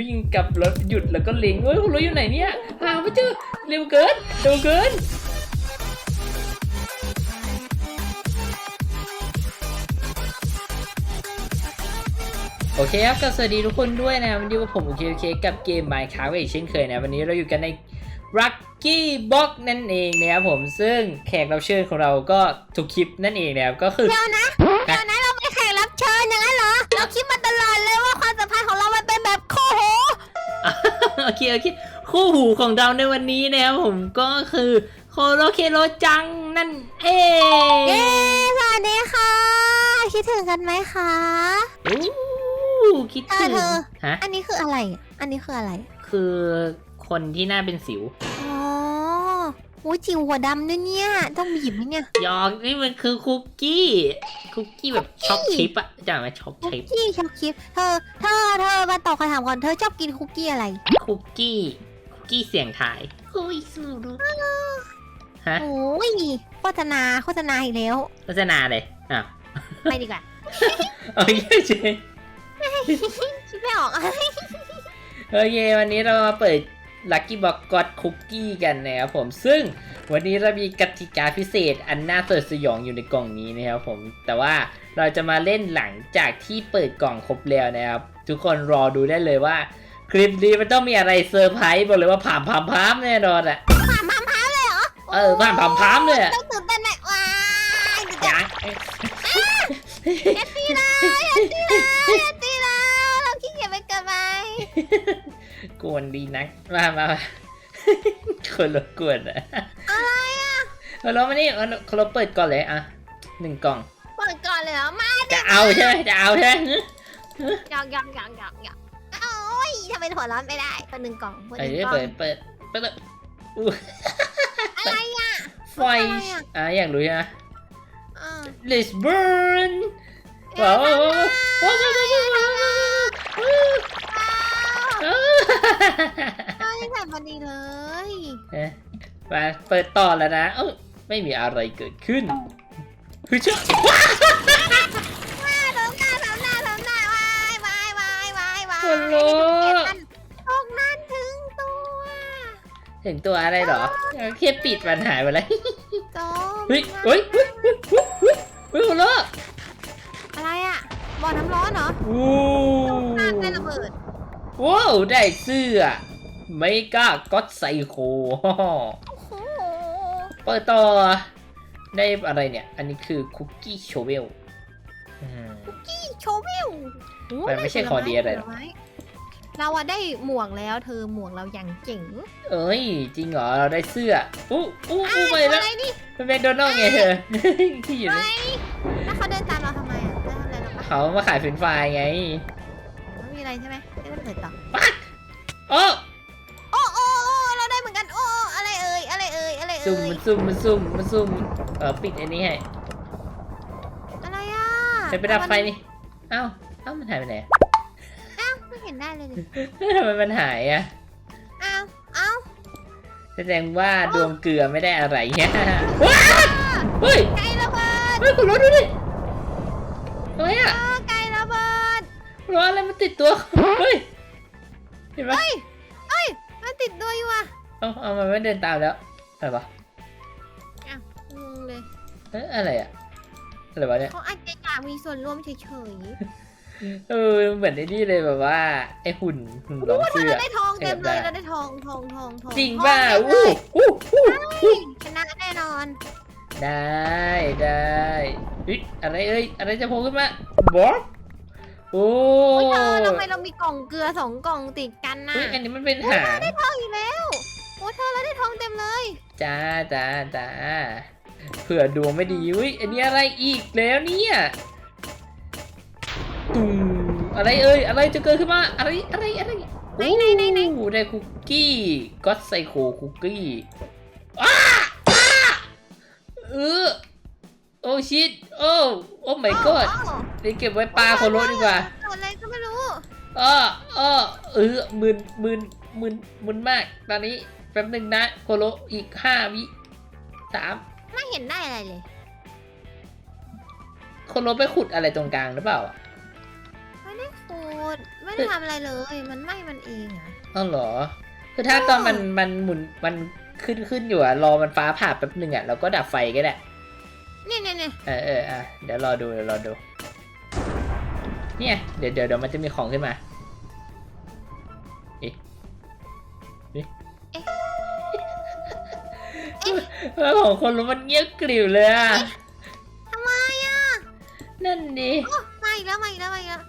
วิ่งกลับรถหยุดแล้วก็เล็งเฮ้ยคุณรู้อยู่ไหนเนี่ยหาไม่เจอเร็วเกินเร็วเกินโอเคครับก็สวัสดีทุกคนด้วยนะวันนี้ว่าผมโอเคโอเคกับเกม Minecraft อีกเช่นเคยนะ วันนี้เราอยู่กันใน Lucky Box นั่นเองนะครับผมซึ่งแขกรับเชิญของเราก็ทุกคลิปนั่นเองนะครับก็คือเดี๋ยวนะ โอเคโอเคคู่หูของเราในวันนี้นะครับผมก็คือโคโรเคโรจังนั่นเองเย้สวัสดีค่ะ คิดถึงกันไหมคะอู้คิดเธถึองเธอฮะอันนี้คืออะไรอะอันนี้คืออะไร คือคนที่หน้าเป็นสิว อ๋อ โอ้ยจิ๋วหัวดำด้วยเนี่ย ต้องบีบไหมเนี่ยยอกนี่มันคือคุกกี้ คุกกี้แบบช็อกชิปอะจำไหมช็อกคุกชิปกี้ช็อกชิปเธอ เธอ เธอมาตอบคำถามก่อน เธอชอบกินคุกกี้อะไร คุกกี้ คุกกี้เสียงทายโอ้ยสูดฮะโอ้ยโฆษณาโฆษณาอีกแล้ว โฆษณาเลยอะไปดีกว่าโอเคเจคิดไม่ออกอะโอเควันนี้เรามาเปิด Lucky Box God Cookie กันนะครับผมซึ่งวันนี้เรามีกติกาพิเศษอันน่าสยดสยองอยู่ในกล่องนี้นะครับผมแต่ว่าเราจะมาเล่นหลังจากที่เปิดกล่องครบแล้วนะครับ ทุกคนรอดูได้เลยว่า คลิปนี้มันต้องมีอะไรเซอร์ไพรส์บอกเลยว่าผ่ามพามพามแน่นอนอะผ่านพามพามเลยเหรอเออผ่านพามพามเลยอะต้องตื่นเต้นไหมว้ายเดี๋ยวจะยังอย่าตีเราอย่าตีเวนดีนัก มามามาคนรบกวนอะอะไรอะเอาเรามานี่เอาเราเปิดก่อนเลยอะหนึ่งกล่อง เปิดก่อนเลยเหรอมาจะเอาใช่ไหมจะเอาใช่ไหมหยอกหยอกหยอกหยอกหยอกโอ้ยทำไมหัวร้อนไม่ได้เปิดหนึ่งกล่องเปิดหไอ้นึ่งนี่กล่อเปิดงเปิดเปิดเปิดอู้อะไรอะไฟอะอยากรู้ใช่ไหมอ่า Let's burn เอ๊ะว้าวทำไมว้าวว้าวว้าวว้าว ว้าวว้าวอ้าวไม่ใส่พอดีเลยเอ๊ะมาเปิดต่อแล้วนะ เอ้ยไม่มีอะไรเกิดขึ้นเฮ้ยเชื่อว้าทำหน้าทำหน้าทำหน้าวายวายวายวายวายคนโลตกนั้นถึงตัวถึงตัวอะไรเหรอแค่ปิดมันหายไปแล้วจมเฮ้ยเฮ้ยเฮ้ยเฮ้ยเฮ้ยเฮ้ยเฮ้ยคนละอะไรอะบ่อน้ำร้อนเหรออู้น้ำได้ระเบิด ว้าวได้เสื้อ ไม่กล้าก็ไซโคโอ้โหเปิดต่อ ได้อะไรเนี่ย อันนี้คือคุกกี้โชเวลนี่โชว์วิวโอ้มันไม่ใช่คอดีอะไรหรอกผลม้เราอะได้หมวกแล้วเธอหมวกเราอย่างเจ๋ง เอ้ย จริงเหรอ เราได้เสื้อ อู้อู้อ้าอู้วไปแล้วอะไรนี่เป็นแมคโดนัลด์ไงเธอที่อยู่อะไรนี่แล้วเขาเดินตามเราทำไมอะจะทำอะไรเราปะเขามาขายเฟรนช์ฟรายไง ไม่มีอะไรใช่ไหม ไม่ได้เปิดต่อโอ้โอ้โอ้โอ้เราได้เหมือนกันโอ้อะไรเอ่ยอะไรเอ่ยอะไรเอ่ซุ่มยมันซุ่มมันซุ่มมันซุ่มเออปิดอันนี้ให้อะไรอะไปไปดับไฟนี่เอ้าเอ้ามันหายไปไหนอะอ้าวไม่เห็นได้เลยดิทำไมมันหายอะอ้าวอ้าวแสดงว่าดวงเกลือไม่ได้อะไรเงี้ยว้าวเฮ้ยไก่ระเบิดเฮ้ยคุณรถดูดิอะไรอะ อ้าวไก่ระเบิ ดรถอะไรมันติดตัวเฮ้ยเห็นปะเฮ้ยเฮ้ย มันติดด้วยอยู่อะเอาเอามันไม่เดินตามแล้วอะไรวะอ้าวงงเลย เอ้ยอะไรอะอะไรวะเนี่ย เขาอาจจะอยากมีส่วนร่วมเฉยเออเหมือนไอ้นี่เลยแบบว่าไอ้หุ่นหุ่นๆร้องโอ้เธอเสื้อ เราได้ทองเต็มเลยเก็บได้เราได้ทองทองทองทองจริงทอป่ะเต็มเลอู้ยอู้อู้ชนะแน่นอน ได้ได้อุ๊ยอะไรเอ้ยอะไรจะโผล่ขึ้นมาบอส โอ้โอ้ยเธอทำไมเรามีกล่องเกลือสองกล่องติดกันน่ะเฮ้ยอันนี้มันเป็นหางได้ทองอีกแล้วโอ้ยเธอเราได้ทองเต็มเลยจ้าจ้าจ้าเผื่อดวงไม่ดีอุ้ยอันนี้อะไรอีกแล้วเนี่ยตุ้มอะไรเอ้ยอะไรจะเกิดขึ้นมาอะไรอะไรอะไรไหนไหนไหนไหนโอ้ได้คุกกี้ก็ไซโคคุกกี้อ้าอ้าเออโอ้ ชิตโอ้โอ้ my god โอ้เดี๋ยวเก็บไว้ปลาโคโรดีกว่าโอ้อะไรก็ไม่รู้อ้ออ้อเออมึนมึนมึนมึนมาก ตอนนี้แป๊บหนึ่งนะโคโรอีกห้าวิสามไม่เห็นได้อะไรเลย โคโรไปขุดอะไรตรงกลางหรือเปล่าอะไม่ได้ขดไม่ได้ทำอะไรเลย มันไหม้มันเองอะอ้าวเหรอ คือถ้าตอนมันมันหมุนมันขึ้นขึ้นอยู่อะรอมันฟ้าผ่าแป๊บหนึ่งอะเราก็ดับไฟก็ได้ เนี่ยเนี่ยเนี่ยเออเอออะเดี๋ยวรอดูเดี๋ยวรอดู เนี่ย เดี๋ยวเดี๋ยวเดี๋ยวมันจะมีของขึ้นมาเอ๊ะเอ๊ะเออของคนรู้มันเงียบกริบเลยอะทำไมอะนั่นดิ โอ้มาอีกแล้วมาอีกแล้วมาอีกแล้ว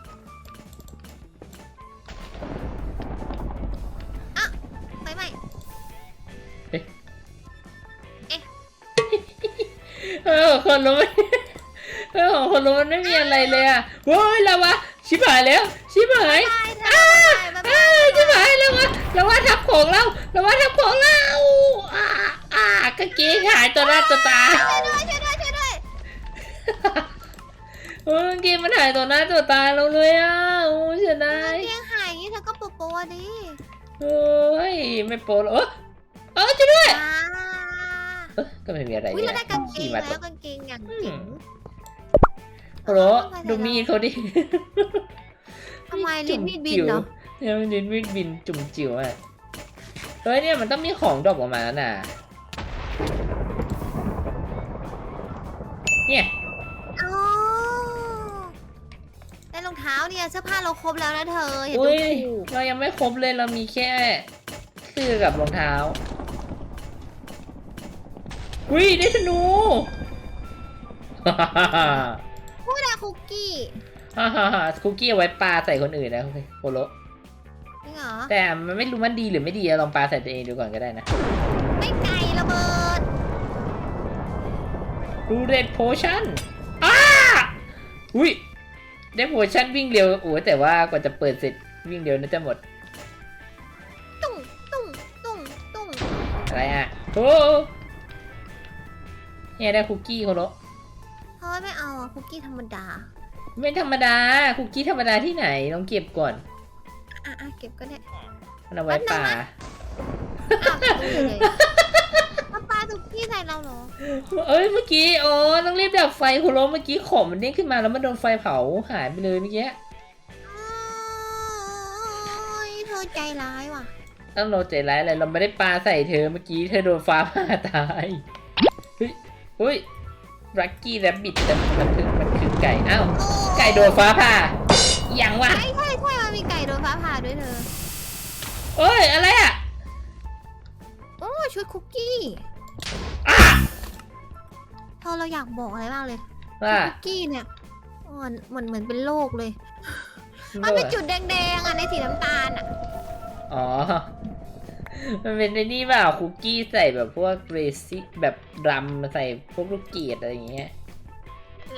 เออของคนรู้มันเออของคนรู้มันไม่มีอะไรเลยอะโว้ยแล้ววะชิบหายแล้ว ชิบหายไปเธอไปไปอ้าชิบหายแล้ววะแล้วว่าทับของเราแล้วว่าทับของเราอ่าอ่ากางเกงหายตัวหน้าตัวตาช่วยด้วยช่วยด้วยช่วยด้วยโอ้ยกางเกงมันหายตัวหน้าตัวตาเราเลยอะโอ้ยเสียดายเตียงหายอย่างนี้เธอก็ปวดปวดดิเฮ้ยไม่โปรหรอกเออเออช่วยด้วยอ่า เออก็ไม่มีอะไรอุ้ยเนี่เรายได้กางเกขี่งมาตแล้กวกางเกงอย่างเจ๋งโปรดูมีดเขาดิทำไมลิ้นมีดบินเหรอเนี่ยมันลิ้นมีดบินจุ่มจิ๋วอะเฮ้ยเนี่ยมันต้องมีของดรอกออกมาแล้วน่ะ เนี่ยอ๋อได้รองเท้าเนี่ยเสื้อผ้าเราครบแล้วนะเธออย่าอุ้ดูยถูกเรายังไม่ครบเลยเรามีแค่เสื้อกับรองเท้า อุ้ยได้ธนูพูดอะคุกกี้ฮ่าฮ่าฮ่าคุกกี้เอาไว้ปาใส่คนอื่นนะโคโลจริงเหรอ แต่มันไม่รู้มันดีหรือไม่ดีอะลองปาใส่ตัวเองดูก่อนก็ได้นะไม่ไก่ระเบิดรูเรดโพชั่นอ้าอุ้ยได้โพชั่นวิ่งเร็วโอ้ยแต่ว่ากว่าจะเปิดเสร็จวิ่งเร็วน่าจะหมดตุ้งตุ้งตุ้งตุ้งอะไรอะโอ้ เนี่ยได้คุกกี้โคโลเฮ้ยไม่เอาอะคุกกี้ธรรมดา ไม่ธรรมดา คุกกี้ธรรมดาที่ไหนลองเก็บก่อนอะอะเก็บก็ได้ มันเอาไว้ป่า อ้าวตุ้งเลยมาปาคุกกี้ใส่เราเหรอเอ้ยเมื่อกี้อ๋อต้องรีบดับไฟคุณล้มเมื่อกี้ของมันเด้งขึ้นมาแล้วมันโดนไฟเผาหายไปเลยเมื่อกี้โอ้ยเธอใจร้ายว่ะ ต้องเราใจร้ายอะไรเราไม่ได้ปาใส่เธอเมื่อกี้เธอโดนฟ้าผ่าตายเฮ้ย เฮ้ยรักกี้แรบบิทแต่มันคือมันคือไก่อ้าวไก่โดนฟ้าผ่าอย่างวะใช่ใช่ใช่มันมีไก่โดนฟ้าผ่าด้วยเธอ เอ้ยอะไรอะโอ้ชุดคุกกี้อะเธอเราอยากบอกอะไรมากเลยว่าคุกกี้เนี่ยเหมือนเหมือนเหมือนเป็นโรคเลย มันเป็นจุดแดงๆอะในสีน้ำตาลอะ อ๋อ มันเป็นในนี่เปล่าคุกกี้ใส่แบบพวกเรซิแบบรำใส่พวกลูกเกดอะไรอย่างเงี้ย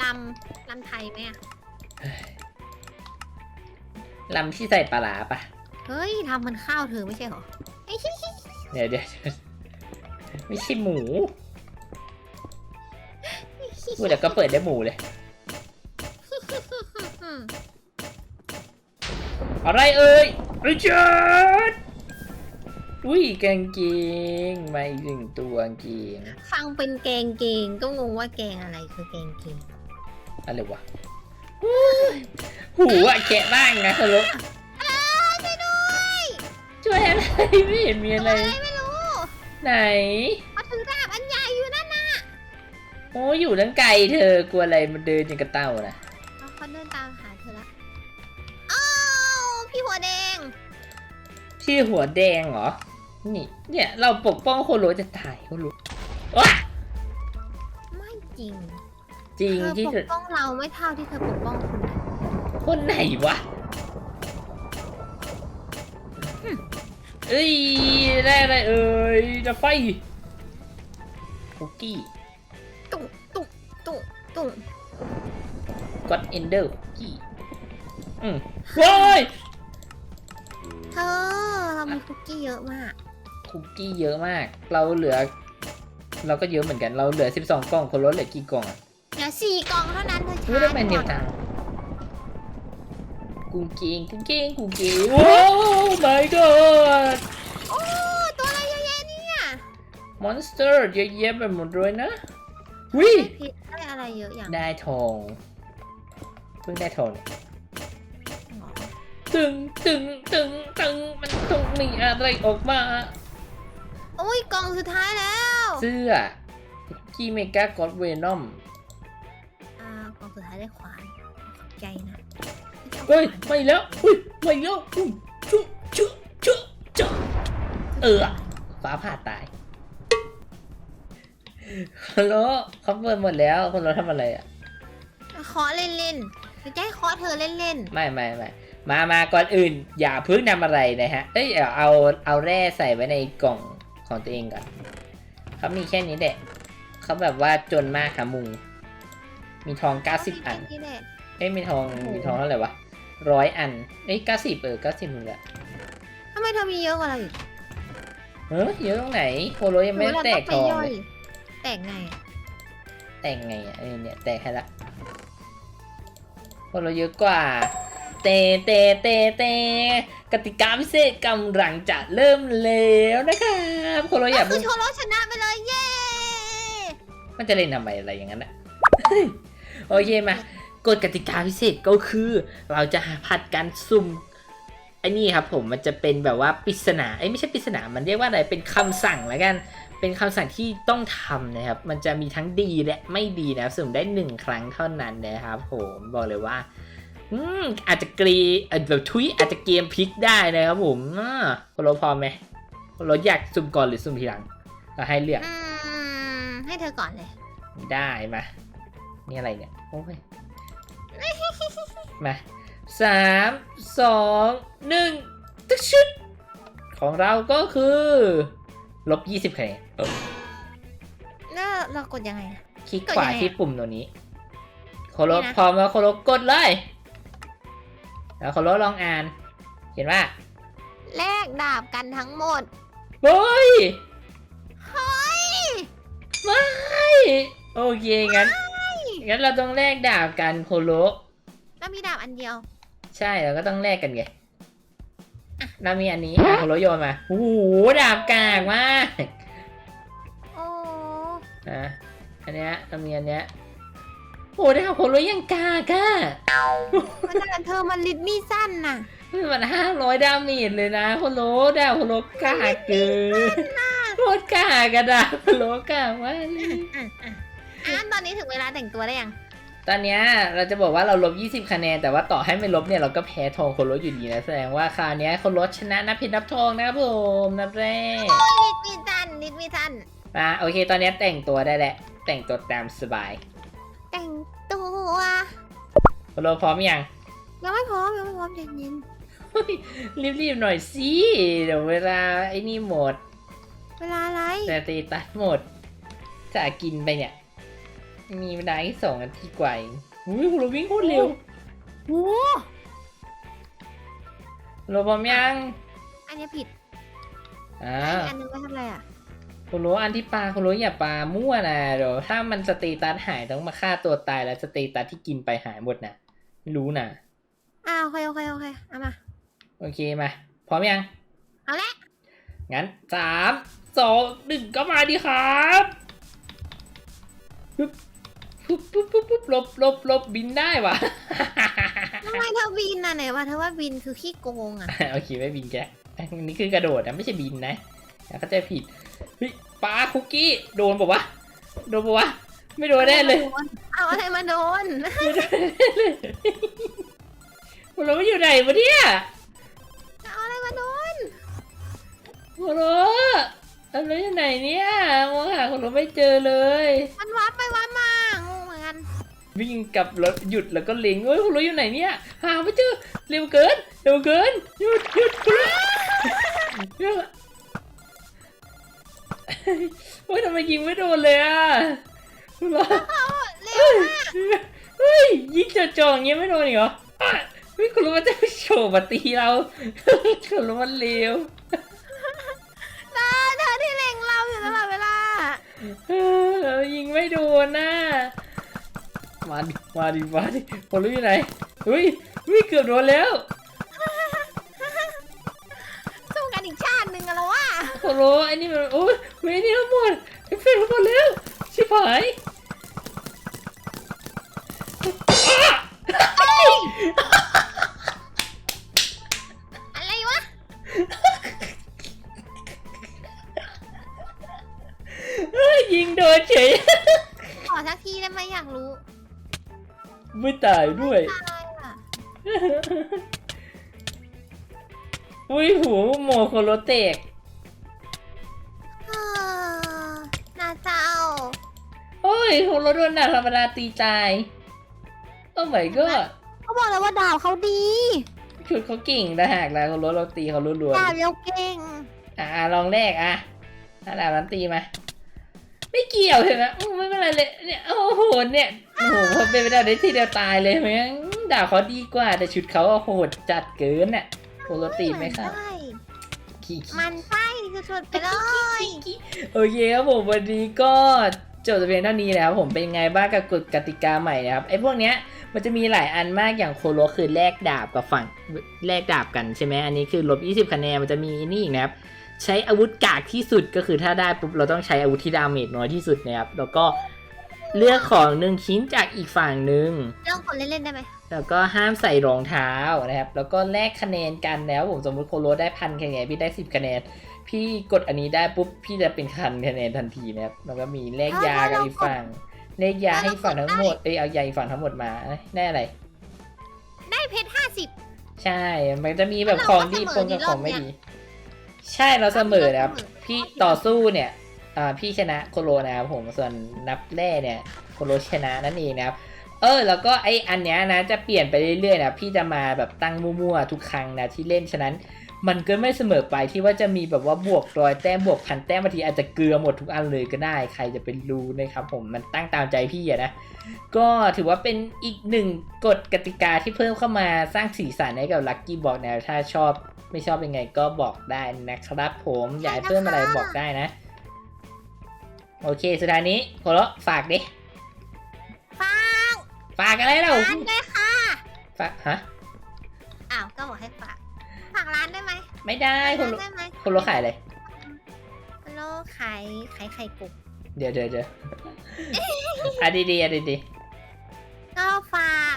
ลำลำไทยไหมอะลำที่ใส่ปลาร้าปะเฮ้ยทำมันข้าวเธอไม่ใช่เหรอไอ้ชิชิเดี๋ยวเดี๋ยวไม่ใช่หมูพูดแล้วก็เปิดได้หมูเลย อะไรเอ่ยริชาร์ด อุ้ยกางเกงมาอีกหนึ่งตัวกางเกงฟังเป็นแกงเกงก็งงว่าแกงอะไรคือแกงเกงอะไรวะหูอะแกะบ้างนะสรุปอ้าช่วยด้วยช่วยอะไรไม่เห็นมีอะไร อะไรไม่รู้ไหนมาถือดาบอันใหญ่อยู่นั่นน่ะโอ้อยู่ตั้งไกลเธอกลัวอะไรมันเดินอย่างกระเต่านะเอาเขาเดินตามหาเธอละอ้าวพี่หัวแดงชื่อหัวแดงเหรอ นี่ เนี่ยเราปกป้องโคโรจะตายโคโรว้าไม่จริงจริงเธอที่ปเธกอป้องเราไม่เท่าที่เธอปกป้องคุณนะคนไหนวะเอ้ยได้อะไรเอ่ยจะไฟคุกกี้ตุ้งตุ้งตุ้งตุ้งก็อดเอนเดอร์คุกกี้อืมว้ายเธอเรามีคุกกี้เยอะมาก คุกกี้เยอะมาก เราเหลือ เราก็เยอะเหมือนกัน เราเหลือ 12 กล่อง คนรถเหลือกี่กล่องอะเหลือสี่กล่องเท่านั้นเธอไม่ช้าได้เป็นก่เดีอยวนทางกุ้งเกงกุ้งเกงกุ้งเกงโอ้ my god โอ้ตัวอะไรเยอะแยะเนี่ย มอนสเตอร์เยอะแยะไปหมดเลยนะวิได้เพชรได้อะไรเยอะอย่างได้ทอง เพิ่งได้ทองเนี่ยหรอตึงตึงตึงตึงมันต้องมีอะไรออกมา โอ้ยกล่องสุดท้ายแล้วเสื้อกีเมกากอดเวนอมอ่ากล่องสุดท้ายได้ขวานขอบใจนะเฮ้ยไม่แล้วอุ้ยไม่แล้วอุ้ยชุชุชุชุเออฟ้าผ่าตายฮัลโหลเขาเปิดหมดแล้วคนเราทำอะไรอะเคาะเล่นๆไม่ใช่เคาะเธอเล่นไม่ไม่ไม่มามาก่อนอื่น อย่าเพิ่งนำอะไรนะฮะเอ้ยเอาเอาเอาแร่ใส่ไว้ในกล่อง ของตัวเองก่อนเขามีแค่นี้แหละเขาแบบว่าจนมากค่ะมุง มีทองๆ90อันนี่แหละเอ้ยมีทองโอ้โหมีทองเท่าไหร่วะร้อยอันเอ้ย90เออ90มึงละทำไมเธอมีเยอะกว่าเราอีกเฮ้ยเยอะตรงไหนโคโรยังไม่ได้แตกทองเลยแตกไงอะแตกไงอะเออเนี่ยแตกให้ละโคโรเยอะกว่า เตเตเตเตกติกาพิเศษกำลังจะเริ่มแล้วนะครับโคโรอย่าคืเพิ่องโชโรชนะไปเลยเย้มันจะเล่นทำไมอะไรอย่างนั้นนะโอเคมากฎกติกาพิเศษก็คือ เราจะผัดกันซุ่มไอ้นี่ครับผมมันจะเป็นแบบว่าปริศนาไอ้ยไม่ใช่ปริศนามันเรียกว่าอะไรเป็นคำสั่งแล้วกัน เป็นคำสั่งที่ต้องทำนะครับ มันจะมีทั้งดีและไม่ดีนะครับสุ่มได้หนึ่งครั้งเท่านั้นนะครับผมบอกเลยว่า อืมอาจจะกรีอาจจะแบบทุยอาจจะเกมพลิกได้นะครับผมอ่าโคโรพร้อมไหมโคโรอยากสุ่มก่อนหรือสุ่มทีหลังเราให้เลือกอืมให้เธอก่อนเลย ได้มา นี่อะไรเนี่ย โอ้ย มาสามสองหนึ่งตึ๊กชุด ของเราก็คือลบยี่สิบคะแนนเออแล้วเรากดยังไงอะคลิกกดขวายังไงอะที่ปุ่มตัวนี้โคโรนี่นะพร้อมแล้วโคโรกดเลย แล้วโคโรลองอ่านเห็นว่า แลกดาบกันทั้งหมด เฮ้ย เฮ้ย ไม่ โอเคงั้น งั้นเราต้องแลกดาบกันโคโรเรามีดาบอันเดียว ใช่เราก็ต้องแลกกันไงเรามีอันนี้อะโคโรโยนมาโอ้โหดาบกากมาก โอ้อะอันเนี้ยเรามีอันเนี้ย โอ้ดาบโคโรยังกากอะมันแต่เธอมันลิดมีสั้นน่ะมันห้าร้อยดาเมจเลยนะโคโรดาบโคโรกากเกินโคตรกากอะดาบโคโรกากมากเลยอะอะอะตอนนี้ถึงเวลาแต่งตัวได้ยัง ตอนเนี้ยเราจะบอกว่าเราลบ 20 คะแนน แต่ว่าต่อให้ไม่ลบเนี่ยเราก็แพ้ทองโคโรอยู่ดีนะแสดงว่าคราวเนี้ยโคโรชนะนับผิดนับทองนะครับผมนับแรกลิดมีสั้นลิดมีสั้นมาโอเค ตอนเนี้ยแต่งตัวได้แหละ แต่งตัวตามสบาย แต่งตัวโคโรพร้อมยังยังไม่พร้อมยังไม่พร้อมใจเย็นรีบๆหน่อยสิเดี๋ยวเวลาไอ้นี่หมด เวลาอะไรแต่ตีตัดหมดจะกินไปเนี่ย มีเวลาแค่สองนาทีกว่าเองอุ้ยโคโรวิ่งโคตรเร็วโอ้โคโรพร้อมยัง อันนี้ผิดอ่าอันนึงไม่ทำอะไรอะโคโรอันที่ปลาโคโรอย่าปลามั่วนะเดี๋ยวถ้ามันสเตตัสหายต้องมาฆ่าตัวตายแล้วสเตตัสที่กินไปหายหมดนะไม่รู้นะอ้าวโอเคโอเคโอเคเอามา โอเคมาพร้อมยัง เอาละ งั้นสามสองหนึ่งก็มาดีครับปุ๊บปุ๊บปุ๊บปุ๊บปุ๊บหลบหลบหลบบินได้วะทำไมเธอบินน่ะไหนว่าเธอว่าบินคือขี้โกงอะ โอเคไม่บินแกอันนี้คือกระโดดนะไม่ใช่บินนะอย่าเข้าใจผิด เฮ้ยปลาคุกกี้โดนบอกว่าวะโดนบอกว่าวะไม่โดนแน่เลยเอาอะไรมาโดนไม่โดนแน่เลยเราไม่อยู่ไหนวะเนี่ยเอาอะไรมาโดนโคโรอะไรอยู่ไหนเนี่ยมองหาโคโรไม่เจอเลย มันวัดไปวัดมางงเหมือนกันวิ่งกลับรถหยุดแล้วก็เล็งเฮ้ยคุณรู้อยู่ไหนเนี่ยหาไม่เจอเร็วเกินเร็วเกินหยุดหยุดคุณรู้ห ฮ้ยทำไมยิงไม่โดนเลยอะคุณรู้เร็วมากเฮ้ยยิงจ่อๆอย่างเงี้ยไม่โดนอีกเหรออะเฮ้ยคุณรู้ว่าจะโฉบมาตีเราคุณรู้มันเร็วตาเธอที่เล็งเราอยู่ตลอดเวลาเออยิงไม่โดนน่ะมาดิมาดิมาดิคุณรู้อยู่ไหนเฮ้ยเฮ้ยเกือบโดนแล้ว โซไอ้นี่มันโอ้ยเวนี่ทั้หมดเฟเฟกต์ทั้หมดแล้ว ชิบหายอะไรวะยิงโดนเฉย ขอสักทีได้ไหมอยากรู้ไม่ตายด้วยอุ้ยหัวโมโคโลเตก รโดนหนักธรรมดาตีตาย โอ้ my god เขาบอกแล้วว่าดาบเขาดีชุดเขาเก่งนะหากแล้วโคโรเราตีเขาล้วนดาบเร็วเก่งๆอ่าลองแรกอะถ้าดาบนั้นตีมา ไม่เกี่ยวเห็นไหมอู้ไม่เป็นไรเลยเนี่ยโอ้โหเนี่ยโอ้โหพอเป็นไปได้ในที่เดียวตายเลยแม่งดาบเขาดีกว่า แต่ชุดเขาอะโหดจัดเกินน่ะโคโรตีไหมครับใช่ขี้ขี้มันไส้คือสุดไปเลยโอเคครับผมวันนี้ก็ จบแต่เพียงเท่านี้นะครับผมเป็นยังไงบ้างกับกฎกติกาใหม่นะครับไอ้พวกเนี้ยมันจะมีหลายอันมากอย่างโคโลคือแลกดาบกับฝั่งแลกดาบกันใช่ไหมอันนี้คือลบ20คะแนนมันจะมีนี่อีกนะครับใช้อาวุธกากที่สุดก็คือถ้าได้ปุ๊บเราต้องใช้อาวุธที่ดาเมจน้อยที่สุดนะครับแล้วก็เลือกของหนึ่งชิ้นจากอีกฝั่งหนึ่งเรื่องคนเล่นๆได้ไหมแล้วก็ห้ามใส่รองเท้านะครับ แล้วก็แลกคะแนนกันแล้วผมสมมติโคโรได้พันคะแนนพี่ได้สิบคะแนน พี่กดอันนี้ได้ปุ๊บพี่จะเป็นคันคะแนนทันทีนะครับแล้วก็มีแลกยากับอีกฝั่งแลกยาให้ฝั่งทั้งหมดเอ้ยเอายาอีกฝั่งทั้งหมดมาเอ้ยได้อะไรได้เพชรห้าสิบใช่ มันจะมีแบบของดีปนกับของไม่ดี ใช่เราเสมอนะครับ พี่ต่อสู้เนี่ยอ่าพี่ชนะโคโรนะครับผมส่วนนับแร่เนี่ยโคโรชนะนั่นเองนะครับเออแล้วก็ไออันเนี้ยนะจะเปลี่ยนไปเรื่อยๆนะพี่จะมาแบบตั้งมั่วๆทุกครั้งนะที่เล่นฉะนั้น มันก็ไม่เสมอไปที่ว่าจะมีแบบว่าบวกร้อยแต้มบวกพันแต้มบางทีอาจจะเกลือหมดทุกอันเลยก็ได้ ใครจะเป็นรู้นะครับผมมันตั้งตามใจพี่อะนะ ก็ถือว่าเป็นอีกหนึ่งกฎกติกาที่เพิ่มเข้ามาสร้างสีสันให้กับลั c กี้บอกนะถ้าชอบไม่ชอบยังไงก็บอกได้นะครับ ผมอยากให้เพิ่มอะไรบอกได้นะ โอเคสุดท้ายนี้โคโรฝากดิฝากฝากอะไรเราร้านด้วยค่ะฝากฮะ ได้ไหมไม่ได้โคร้านโรได้ไหมโคโรขายอะไรโลขายขายไข่กุกเดี๋ยวเดี๋ยวเดี๋ยวอะดีๆอะดีก็ฝาก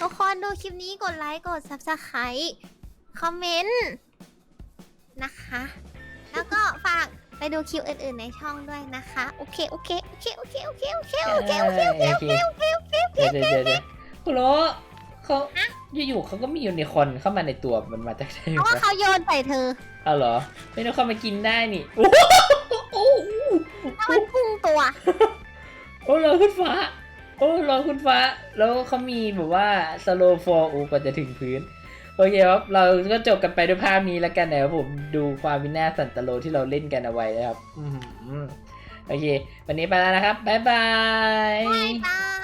ทุกคนดูคลิปนี้กดไลค์กด subscribe คอมเมนต์นะคะ แล้วก็ฝากไปดูคลิปอื่น ๆในช่องด้วยนะคะ โอเค โอเค โอเค โอเค โอเค โอเคๆโอเค โอเค โอเค โอเคเดี๋ยวเดี๋ยวเดี๋ยวเดี๋ยวโคโรเขาอ ยู่ๆเขาก็มียูนิคอร์นเข้ามาในตัวมันมาจากไหนเพราะว่าวะเขาโยนใส่เธอเอาเหรอ ไม่ต้องเข้ามากินได้นี่โอ้โหโอ้โหถ้ามันพุ่งตัว โอ้ลอยขึ้นฟ้า โอ้ลอยขึ้นฟ้า แล้วเขามีแบบว่าสโลฟอร์อูกว่าจะถึงพื้นโอเคครับ เราก็จบกันไปด้วยภาพนี้แล้วกันนะครับผมดูความวินาศสันตโลที่เราเล่นกันเอาไว้นะครับอืมโอเค วันนี้ไปแล้วนะครับ บ๊ายบายบ๊ายบาย